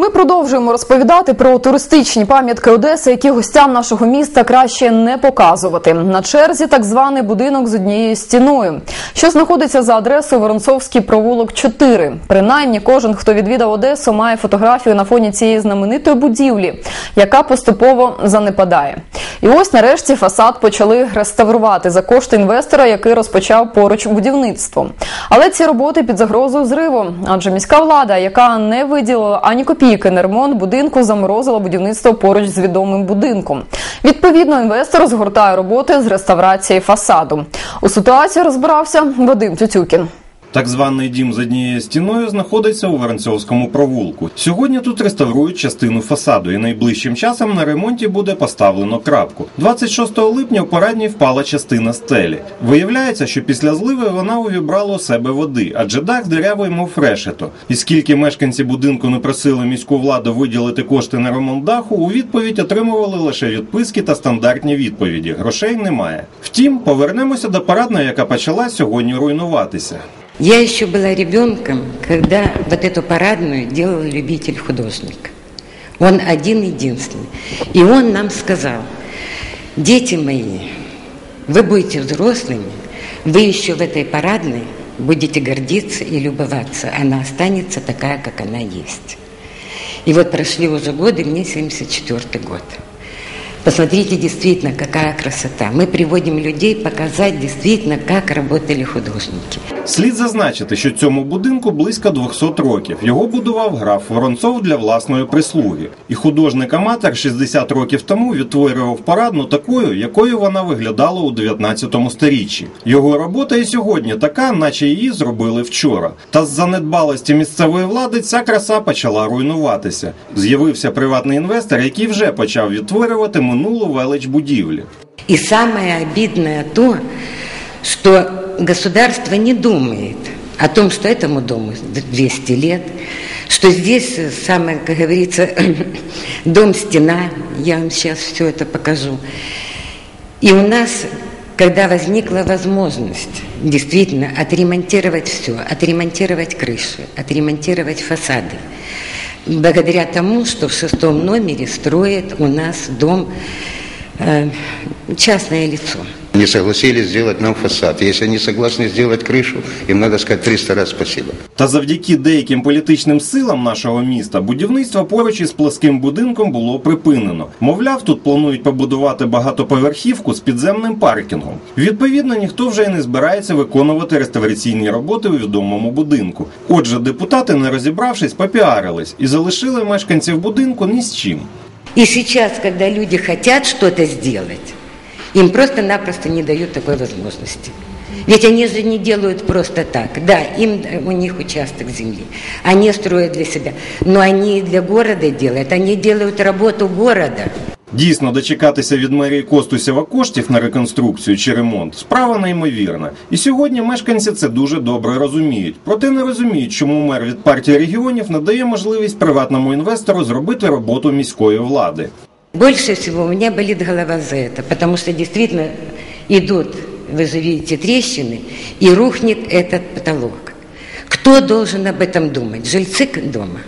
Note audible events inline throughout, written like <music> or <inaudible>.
Ми продовжуємо розповідати про туристичні пам'ятки Одеси, які гостям нашого міста краще не показувати. На черзі так званий будинок з однією стіною, що знаходиться за адресою Воронцовський провулок 4. Принаймні, кожен, хто відвідав Одесу, має фотографію на фоні цієї знаменитої будівлі, яка поступово занепадає. І ось нарешті фасад почали реставрувати за кошти інвестора, який розпочав поруч будівництво. Але ці роботи під загрозою зриву, адже міська влада, яка не виділила ані копійки на ремонт будинку, заморозила будівництво поруч з відомим будинком. Відповідно, інвестор згортає роботи з реставрації фасаду. У ситуації розбирався Вадим Тютюкін. Так званий дім з однією стіною знаходиться у Воронцовському провулку. Сьогодні тут реставрують частину фасаду, і найближчим часом на ремонті буде поставлено крапку. 26 липня в парадній впала частина стелі. Виявляється, що після зливи вона увібрала у себе води, адже дах деревий, мов фрешето. І скільки мешканці будинку не просили міську владу виділити кошти на ремонт даху, у відповідь отримували лише відписки та стандартні відповіді. Грошей немає. Втім, повернемося до парадної, яка почала сьогодні руйнуватися. Я еще была ребенком, когда вот эту парадную делал любитель-художник. Он один-единственный. И он нам сказал, дети мои, вы будете взрослыми, вы еще в этой парадной будете гордиться и любоваться. Она останется такая, как она есть. И вот прошли уже годы, мне 74 год. Посмотрите, действительно, какая красота. Мы приводим людей показать действительно, как работали художники. Слід зазначити, що цьому будинку близько 200 років. Його будував граф Воронцов для власної прислуги. І художник-аматор 60 років тому відтворював парадну такою, якою вона виглядала у 19 сторіччі. Його робота і сьогодні така, наче її зробили вчора. Та з занедбалості місцевої влади ця краса почала руйнуватися. З'явився приватний інвестор, який вже почав відтворювати минулу велич будівлі. И самое обидное то, что государство не думает о том, что этому дому 200 лет, что здесь самое, как говорится, <clears throat> дом-стена, я вам сейчас все это покажу. И у нас, когда возникла возможность действительно отремонтировать все, отремонтировать крыши, отремонтировать фасады, благодаря тому, что в шестом номере строит у нас дом э, частное лицо. Не согласились сделать нам фасад. Если они согласны сделать крышу, им надо сказать 300 раз спасибо. Та завдяки деяким політичним силам нашого міста будівництво поруч із пласким будинком було припинено. Мовляв, тут планують побудувати багатоповерхівку з підземним паркінгом. Відповідно, ніхто вже й не збирається виконувати реставраційні роботи у відомому будинку. Отже, депутати, не розібравшись, попіарились і залишили мешканців будинку ні з чим. И сейчас, когда люди хотят что-то сделать, им просто-напросто не дают такой возможности. Ведь они же не делают просто так. Да, им, у них участок земли. Они строят для себя. Но они и для города делают. Они делают работу города. Дійсно, дочекатися від мерії Костусєва коштів на реконструкцію чи ремонт справа неймовірна. І сьогодні мешканці це дуже добре розуміють. Проте не розуміють, чому мер від партії регіонів надає можливість приватному інвестору зробити роботу міської влади. Больше всего у меня болит голова за это, потому что действительно идут, вы же видите, трещины, и рухнет этот потолок. Кто должен об этом думать? Жильцы дома?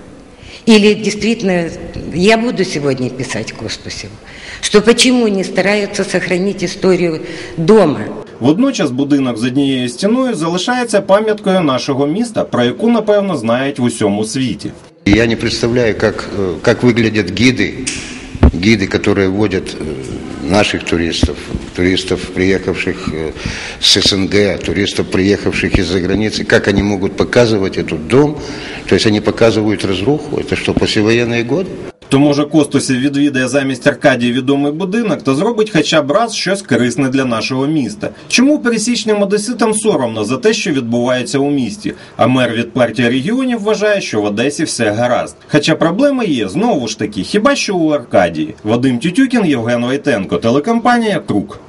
Или действительно, я буду сегодня писать Костусеву, что почему не стараются сохранить историю дома? Водночас будинок з однією стіною залишається пам'яткою нашого міста, про яку напевно знають в усьому світі. И я не представляю, как, э, как выглядят гиды, гиды, которые водят э, наших туристов, туристов, приехавших э, с СНГ, туристов, приехавших из-за границы, как они могут показывать этот дом. То есть они показывают разруху. Это что, послевоенные годы? То може Костусів відвідає замість Аркадії відомий будинок та зробить хоча б раз щось корисне для нашого міста. Чому пересічним одеситам соромно за те, що відбувається у місті? А мер від партії регіонів вважає, що в Одесі все гаразд. Хоча проблеми є знову ж таки, хіба що у Аркадії. Вадим Тютюкін, Євген Войтенко, телекомпанія Крук.